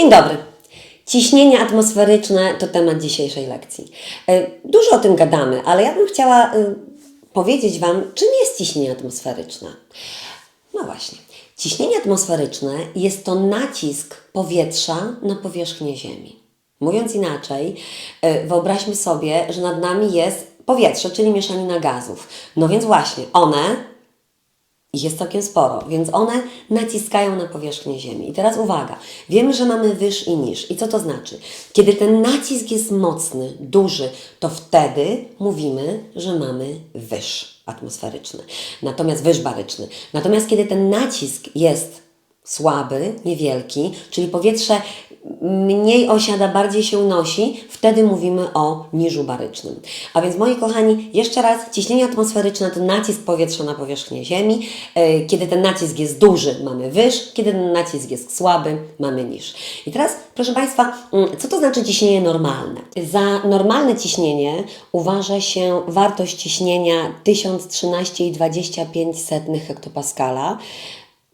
Dzień dobry. Ciśnienie atmosferyczne to temat dzisiejszej lekcji. E, Dużo o tym gadamy, ale ja bym chciała e, powiedzieć Wam, czym jest ciśnienie atmosferyczne. No właśnie. Ciśnienie atmosferyczne jest to nacisk powietrza na powierzchnię Ziemi. Mówiąc inaczej, e, wyobraźmy sobie, że nad nami jest powietrze, czyli mieszanina gazów. No więc właśnie, one ich jest całkiem sporo, więc one naciskają na powierzchnię Ziemi. I teraz uwaga, wiemy, że mamy wyż i niż. I co to znaczy? Kiedy ten nacisk jest mocny, duży, to wtedy mówimy, że mamy wyż atmosferyczny, natomiast wyż baryczny. Natomiast kiedy ten nacisk jest słaby, niewielki, czyli powietrze mniej osiada, bardziej się unosi, wtedy mówimy o niżu barycznym. A więc moi kochani, jeszcze raz, ciśnienie atmosferyczne to nacisk powietrza na powierzchnię Ziemi. E, Kiedy ten nacisk jest duży, mamy wyż, kiedy ten nacisk jest słaby, mamy niż. I teraz, proszę Państwa, mm, co to znaczy ciśnienie normalne? Za normalne ciśnienie uważa się wartość ciśnienia 1013,25 hektopaskala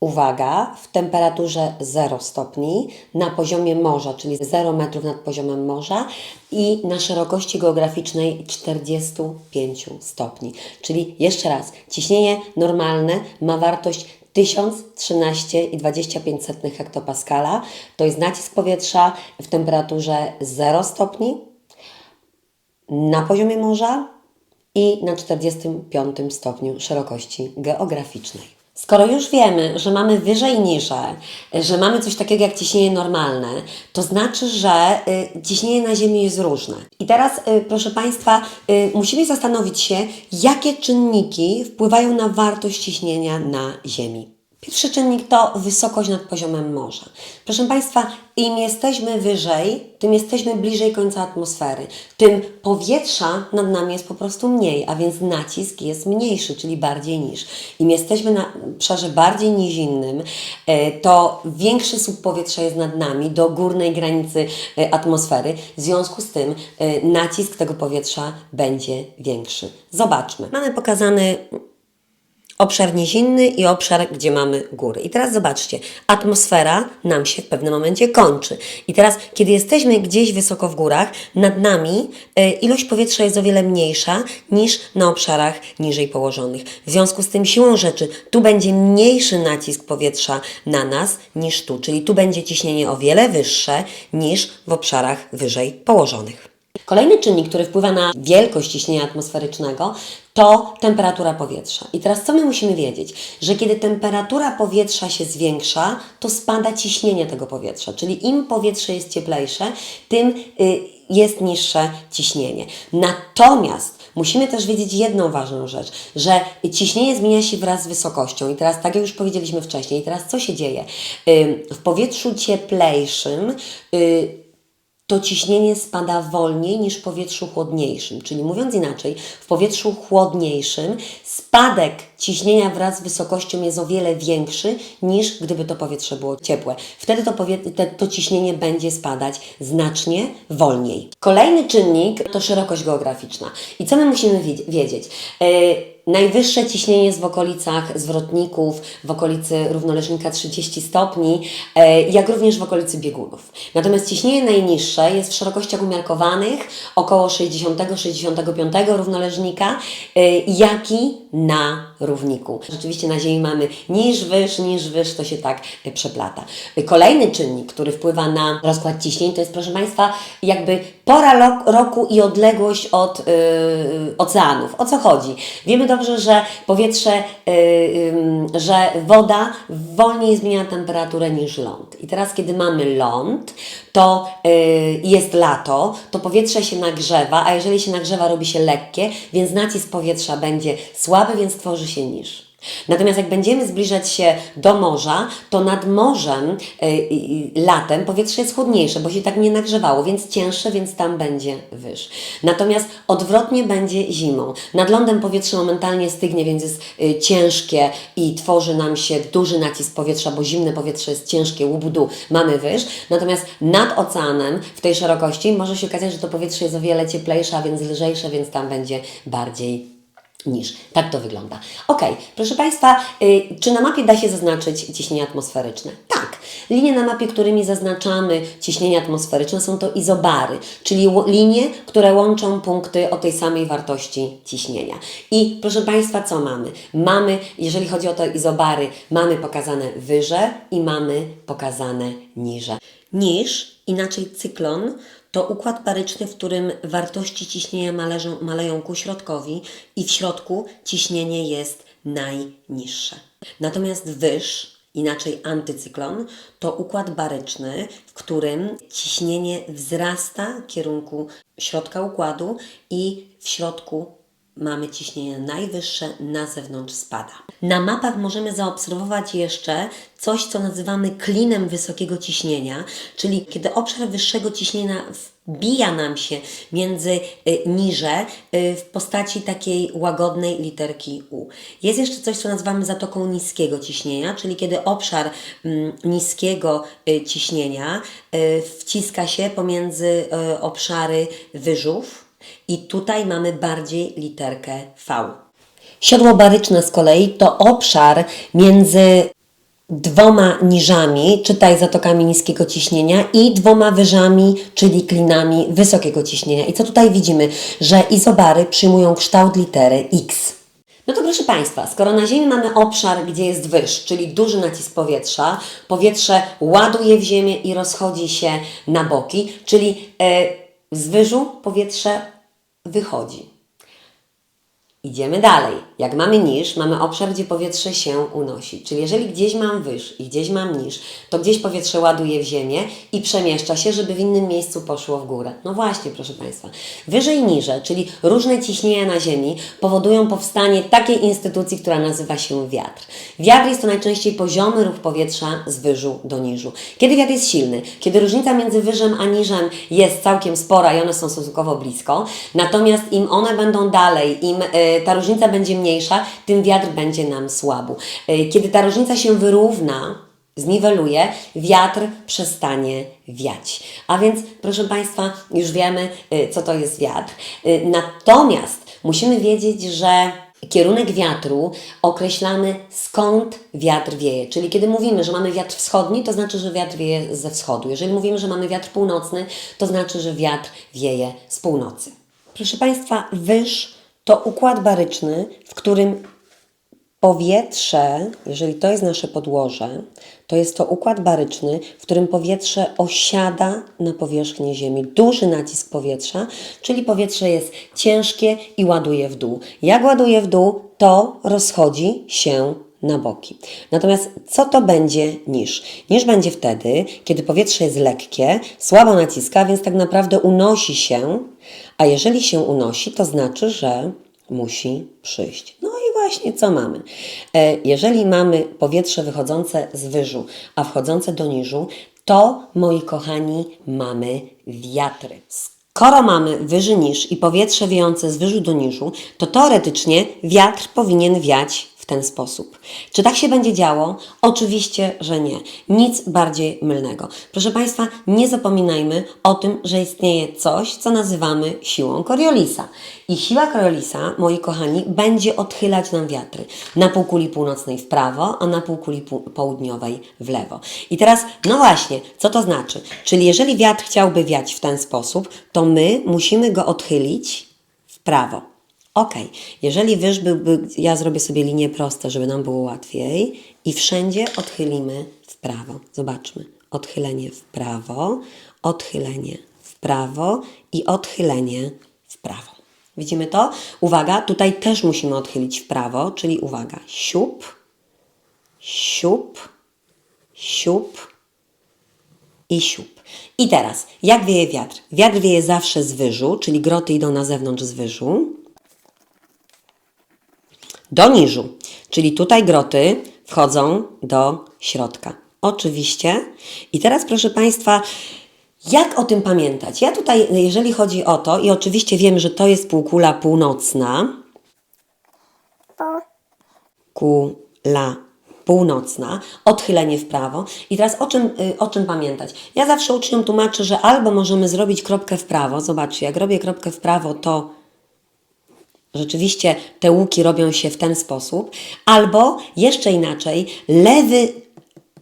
uwaga, w temperaturze 0 stopni, na poziomie morza, czyli 0 metrów nad poziomem morza i na szerokości geograficznej 45 stopni. Czyli jeszcze raz, ciśnienie normalne ma wartość 1013,25 hektopaskala. To jest nacisk powietrza w temperaturze 0 stopni, na poziomie morza i na 45 stopniu szerokości geograficznej. Skoro już wiemy, że mamy wyżej i niżej, że mamy coś takiego jak ciśnienie normalne, to znaczy, że y, ciśnienie na Ziemi jest różne. I teraz, y, proszę Państwa, y, musimy zastanowić się, jakie czynniki wpływają na wartość ciśnienia na Ziemi. Pierwszy czynnik to wysokość nad poziomem morza. Proszę Państwa, im jesteśmy wyżej, tym jesteśmy bliżej końca atmosfery, tym powietrza nad nami jest po prostu mniej, a więc nacisk jest mniejszy, czyli bardziej niż. Im jesteśmy na obszarze bardziej nizinnym, e, to większy słup powietrza jest nad nami do górnej granicy e, atmosfery. W związku z tym e, nacisk tego powietrza będzie większy. Zobaczmy. Mamy pokazany obszar nizinny i obszar, gdzie mamy góry. I teraz zobaczcie, atmosfera nam się w pewnym momencie kończy. I teraz, kiedy jesteśmy gdzieś wysoko w górach, nad nami e, ilość powietrza jest o wiele mniejsza niż na obszarach niżej położonych. W związku z tym siłą rzeczy tu będzie mniejszy nacisk powietrza na nas niż tu, czyli tu będzie ciśnienie o wiele wyższe niż w obszarach wyżej położonych. Kolejny czynnik, który wpływa na wielkość ciśnienia atmosferycznego, to temperatura powietrza. I teraz co my musimy wiedzieć? Że kiedy temperatura powietrza się zwiększa, to spada ciśnienie tego powietrza. Czyli im powietrze jest cieplejsze, tym y, jest niższe ciśnienie. Natomiast musimy też wiedzieć jedną ważną rzecz, że ciśnienie zmienia się wraz z wysokością. I teraz, tak jak już powiedzieliśmy wcześniej, teraz co się dzieje? Y, w powietrzu cieplejszym y, to ciśnienie spada wolniej niż w powietrzu chłodniejszym. Czyli mówiąc inaczej, w powietrzu chłodniejszym spadek ciśnienia wraz z wysokością jest o wiele większy niż gdyby to powietrze było ciepłe. Wtedy to, te, to ciśnienie będzie spadać znacznie wolniej. Kolejny czynnik to szerokość geograficzna. I co my musimy wi- wiedzieć? Yy, Najwyższe ciśnienie jest w okolicach zwrotników, w okolicy równoleżnika 30 stopni, e, jak również w okolicy biegunów. Natomiast ciśnienie najniższe jest w szerokościach umiarkowanych, około 60-65 równoleżnika, e, jak i na równiku. Rzeczywiście na Ziemi mamy niż wyż, niż wyż, to się tak e, przeplata. E, Kolejny czynnik, który wpływa na rozkład ciśnień, to jest proszę Państwa jakby pora roku i odległość od yy, oceanów. O co chodzi? Wiemy dobrze, że powietrze, yy, że woda wolniej zmienia temperaturę niż ląd. I teraz, kiedy mamy ląd, to jest lato, to powietrze się nagrzewa, a jeżeli się nagrzewa, robi się lekkie, więc nacisk powietrza będzie słaby, więc tworzy się niż. Natomiast jak będziemy zbliżać się do morza, to nad morzem y, y, latem powietrze jest chłodniejsze, bo się tak nie nagrzewało, więc cięższe, więc tam będzie wyż. Natomiast odwrotnie będzie zimą. Nad lądem powietrze momentalnie stygnie, więc jest y, ciężkie i tworzy nam się duży nacisk powietrza, bo zimne powietrze jest ciężkie, łubudu, mamy wyż. Natomiast nad oceanem w tej szerokości może się okazać, że to powietrze jest o wiele cieplejsze, a więc lżejsze, więc tam będzie bardziej niż. Tak to wygląda. Ok, proszę Państwa, y, czy na mapie da się zaznaczyć ciśnienie atmosferyczne? Tak. Linie na mapie, którymi zaznaczamy ciśnienie atmosferyczne są to izobary, czyli linie, które łączą punkty o tej samej wartości ciśnienia. I proszę Państwa, co mamy? Mamy, jeżeli chodzi o te izobary, mamy pokazane wyże i mamy pokazane niże. Niż, inaczej cyklon, to układ paryczny, w którym wartości ciśnienia mależą, maleją ku środkowi i w środku ciśnienie jest najniższe. Natomiast wyż, inaczej antycyklon, to układ baryczny, w którym ciśnienie wzrasta w kierunku środka układu i w środku mamy ciśnienie najwyższe, na zewnątrz spada. Na mapach możemy zaobserwować jeszcze coś, co nazywamy klinem wysokiego ciśnienia, czyli kiedy obszar wyższego ciśnienia wbija nam się między y, niże y, w postaci takiej łagodnej literki U. Jest jeszcze coś, co nazywamy zatoką niskiego ciśnienia, czyli kiedy obszar mm, niskiego y, ciśnienia y, wciska się pomiędzy y, obszary wyżów, i tutaj mamy bardziej literkę V. Siodło baryczne z kolei to obszar między dwoma niżami, czytaj zatokami niskiego ciśnienia i dwoma wyżami, czyli klinami wysokiego ciśnienia. I co tutaj widzimy? Że izobary przyjmują kształt litery X. No to proszę Państwa, skoro na Ziemi mamy obszar, gdzie jest wyż, czyli duży nacisk powietrza, powietrze ładuje w ziemię i rozchodzi się na boki, czyli e, z wyżu powietrze wychodzi. Idziemy dalej. Jak mamy niż, mamy obszar, gdzie powietrze się unosi. Czyli jeżeli gdzieś mam wyż i gdzieś mam niż, to gdzieś powietrze ładuje w ziemię i przemieszcza się, żeby w innym miejscu poszło w górę. No właśnie, proszę Państwa. Wyżej niże, czyli różne ciśnienia na Ziemi, powodują powstanie takiej instytucji, która nazywa się wiatr. Wiatr jest to najczęściej poziomy ruch powietrza z wyżu do niżu. Kiedy wiatr jest silny, kiedy różnica między wyżem a niżem jest całkiem spora i one są stosunkowo blisko, natomiast im one będą dalej, im e, ta różnica będzie mniejsza, tym wiatr będzie nam słabł. E, Kiedy ta różnica się wyrówna, zniweluje, wiatr przestanie wiać. A więc, proszę Państwa, już wiemy, y, co to jest wiatr. Natomiast musimy wiedzieć, że kierunek wiatru określamy skąd wiatr wieje. Czyli kiedy mówimy, że mamy wiatr wschodni, to znaczy, że wiatr wieje ze wschodu. Jeżeli mówimy, że mamy wiatr północny, to znaczy, że wiatr wieje z północy. Proszę Państwa, wyż to układ baryczny, w którym Powietrze, jeżeli to jest nasze podłoże, to jest to układ baryczny, w którym powietrze osiada na powierzchni Ziemi. Duży nacisk powietrza, czyli powietrze jest ciężkie i ładuje w dół. Jak ładuje w dół, to rozchodzi się na boki. Natomiast co to będzie niż? Niż będzie wtedy, kiedy powietrze jest lekkie, słabo naciska, więc tak naprawdę unosi się, a jeżeli się unosi, to znaczy, że musi przyjść. No i właśnie co mamy? E, Jeżeli mamy powietrze wychodzące z wyżu, a wchodzące do niżu, to moi kochani, mamy wiatry. Skoro mamy wyży niż i powietrze wiejące z wyżu do niżu, to teoretycznie wiatr powinien wiać ten sposób. Czy tak się będzie działo? Oczywiście, że nie. Nic bardziej mylnego. Proszę Państwa, nie zapominajmy o tym, że istnieje coś, co nazywamy siłą Coriolisa. I siła Coriolisa, moi kochani, będzie odchylać nam wiatry. Na półkuli północnej w prawo, a na półkuli pół- południowej w lewo. I teraz, no właśnie, co to znaczy? Czyli jeżeli wiatr chciałby wiać w ten sposób, to my musimy go odchylić w prawo. Ok, jeżeli wyż byłby, ja zrobię sobie linię proste, żeby nam było łatwiej i wszędzie odchylimy w prawo. Zobaczmy. Odchylenie w prawo, odchylenie w prawo i odchylenie w prawo. Widzimy to? Uwaga, tutaj też musimy odchylić w prawo, czyli uwaga, siup, siup, siup i siup. I teraz, jak wieje wiatr? Wiatr wieje zawsze z wyżu, czyli groty idą na zewnątrz z wyżu do niżu, czyli tutaj groty wchodzą do środka. Oczywiście. I teraz, proszę Państwa, jak o tym pamiętać? Ja tutaj, jeżeli chodzi o to, i oczywiście wiemy, że to jest półkula północna, kula północna, odchylenie w prawo. I teraz o czym, y, o czym pamiętać? Ja zawsze uczniom tłumaczę, że albo możemy zrobić kropkę w prawo. Zobaczcie, jak robię kropkę w prawo, to rzeczywiście te łuki robią się w ten sposób, albo jeszcze inaczej, lewy,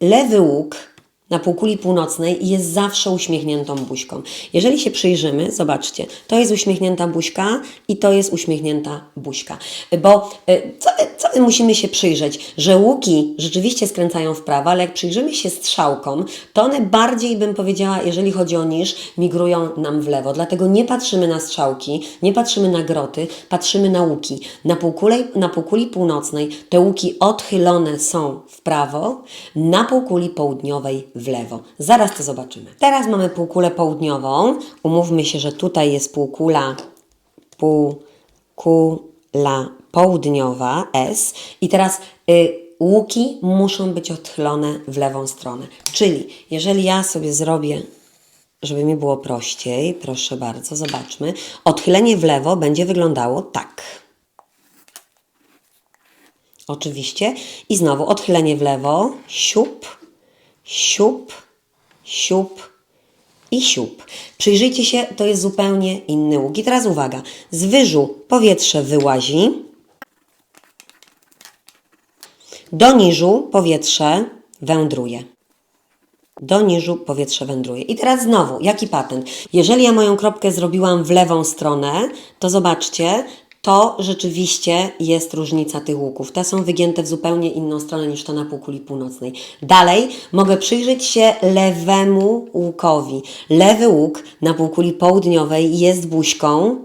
lewy łuk na półkuli północnej jest zawsze uśmiechniętą buźką. Jeżeli się przyjrzymy, zobaczcie, to jest uśmiechnięta buźka i to jest uśmiechnięta buźka. Bo y, co, co my musimy się przyjrzeć? Że łuki rzeczywiście skręcają w prawo, ale jak przyjrzymy się strzałkom, to one bardziej, bym powiedziała, jeżeli chodzi o niż, migrują nam w lewo. Dlatego nie patrzymy na strzałki, nie patrzymy na groty, patrzymy na łuki. Na półkuli, na półkuli północnej te łuki odchylone są w prawo, na półkuli południowej lewo. Zaraz to zobaczymy. Teraz mamy półkulę południową. Umówmy się, że tutaj jest półkula półkula południowa S i teraz y, łuki muszą być odchylone w lewą stronę. Czyli jeżeli ja sobie zrobię, żeby mi było prościej, proszę bardzo, zobaczmy. Odchylenie w lewo będzie wyglądało tak. Oczywiście. I znowu odchylenie w lewo, siup, siup, siup i siup. Przyjrzyjcie się, to jest zupełnie inny łuk. I teraz uwaga, z wyżu powietrze wyłazi, do niżu powietrze wędruje. Do niżu powietrze wędruje. I teraz znowu, jaki patent? Jeżeli ja moją kropkę zrobiłam w lewą stronę, to zobaczcie, to rzeczywiście jest różnica tych łuków. Te są wygięte w zupełnie inną stronę niż to na półkuli północnej. Dalej mogę przyjrzeć się lewemu łukowi. Lewy łuk na półkuli południowej jest buźką,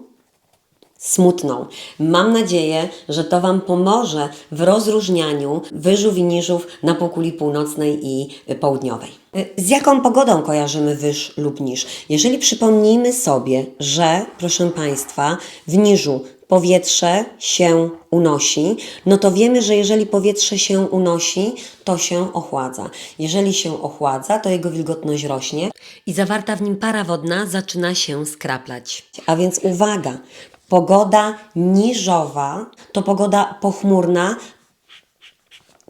smutną. Mam nadzieję, że to Wam pomoże w rozróżnianiu wyżów i niżów na półkuli północnej i południowej. Z jaką pogodą kojarzymy wyż lub niż? Jeżeli przypomnijmy sobie, że, proszę Państwa, w niżu powietrze się unosi, no to wiemy, że jeżeli powietrze się unosi, to się ochładza. Jeżeli się ochładza, to jego wilgotność rośnie i zawarta w nim para wodna zaczyna się skraplać. A więc uwaga, pogoda niżowa to pogoda pochmurna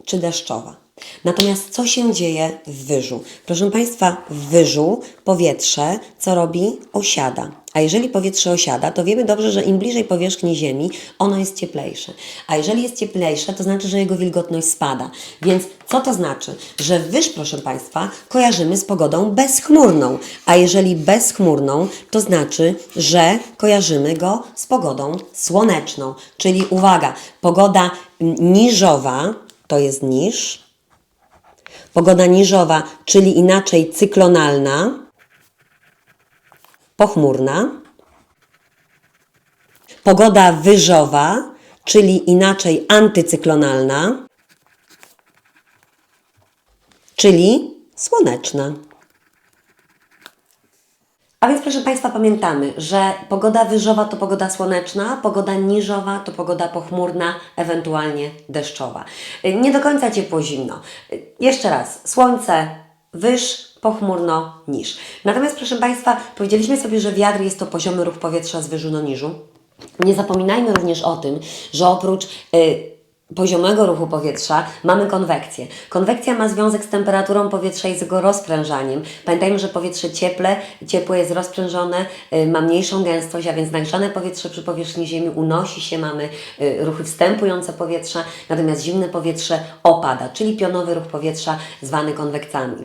czy deszczowa. Natomiast co się dzieje w wyżu? Proszę Państwa, w wyżu powietrze co robi? Osiada. A jeżeli powietrze osiada, to wiemy dobrze, że im bliżej powierzchni Ziemi, ono jest cieplejsze. A jeżeli jest cieplejsze, to znaczy, że jego wilgotność spada. Więc co to znaczy? Że wyż, proszę Państwa, kojarzymy z pogodą bezchmurną. A jeżeli bezchmurną, to znaczy, że kojarzymy go z pogodą słoneczną. Czyli uwaga, pogoda niżowa to jest niż, Pogoda niżowa, czyli inaczej cyklonalna, pochmurna. Pogoda wyżowa, czyli inaczej antycyklonalna, czyli słoneczna. A więc proszę Państwa pamiętamy, że pogoda wyżowa to pogoda słoneczna, pogoda niżowa to pogoda pochmurna, ewentualnie deszczowa. Nie do końca ciepło zimno. Y, Jeszcze raz, słońce, wyż, pochmurno, niż. Natomiast proszę Państwa, powiedzieliśmy sobie, że wiatr jest to poziomy ruch powietrza z wyżu do niżu. Nie zapominajmy również o tym, że oprócz y, poziomego ruchu powietrza mamy konwekcję. Konwekcja ma związek z temperaturą powietrza i z jego rozprężaniem. Pamiętajmy, że powietrze cieple, ciepłe jest rozprężone, y, ma mniejszą gęstość, a więc nagrzane powietrze przy powierzchni Ziemi unosi się, mamy y, ruchy wstępujące powietrza, natomiast zimne powietrze opada, czyli pionowy ruch powietrza zwany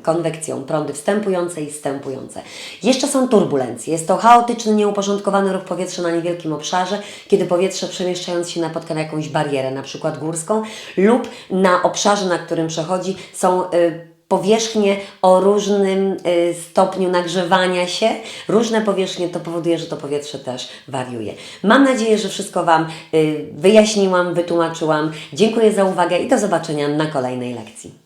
konwekcją, prądy wstępujące i zstępujące. Jeszcze są turbulencje. Jest to chaotyczny, nieuporządkowany ruch powietrza na niewielkim obszarze, kiedy powietrze przemieszczając się napotka na jakąś barierę, na przykład górską, lub na obszarze, na którym przechodzi, są y, powierzchnie o różnym y, stopniu nagrzewania się. Różne powierzchnie to powoduje, że to powietrze też wariuje. Mam nadzieję, że wszystko Wam y, wyjaśniłam, wytłumaczyłam. Dziękuję za uwagę i do zobaczenia na kolejnej lekcji.